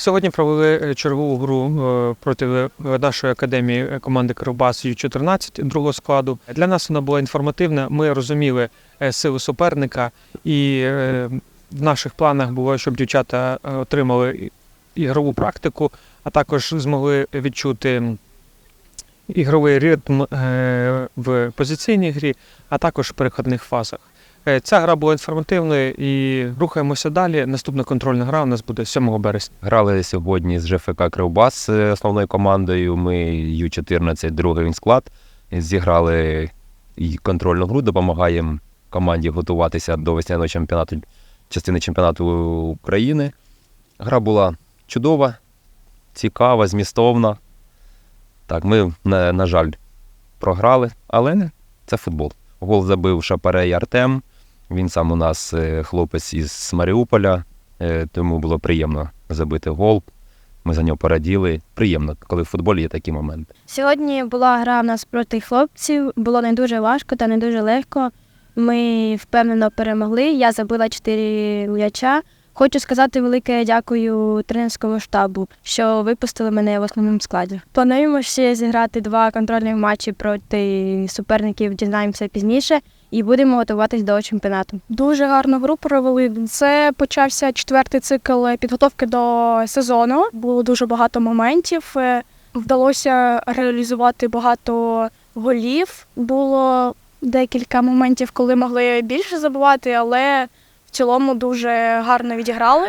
Сьогодні провели е, чергову гру е, проти нашої академії е, команди Кривбас Ю-14 другого складу. Для нас вона була інформативна. Ми розуміли сили суперника, і в наших планах було, щоб дівчата отримали ігрову практику, а також змогли відчути ігровий ритм в позиційній грі, а також в переходних фазах. Е, Ця гра була інформативною і рухаємося далі. Наступна контрольна гра у нас буде 7 березня. Грали сьогодні з ЖФК Кривбас е, основною командою. Ми Ю-14, другий він склад. Зіграли контрольну гру, допомагаємо команді готуватися до весняного чемпіонату, частини чемпіонату України. Гра була чудова, цікава, змістовна. Так, ми, на, на жаль, програли, але це футбол. Гол забив Шапарей Артем. Він сам у нас е, хлопець із Маріуполя, е, тому було приємно забити гол. Ми за нього пораділи. Приємно, коли в футболі є такі моменти. Сьогодні була гра в нас проти хлопців. Було не дуже важко та не дуже легко. Ми впевнено перемогли. Я забила чотири м'яча. Хочу сказати велике дякую тренерському штабу, що випустили мене в основному складі. Плануємо ще зіграти два контрольних матчі проти суперників. Дізнаємося пізніше і будемо готуватись до чемпіонату. Дуже гарну гру провели. Це почався четвертий цикл підготовки до сезону. Було дуже багато моментів. Е, Вдалося реалізувати багато голів. Було декілька моментів, коли могли більше забувати, але в цілому дуже гарно відіграли.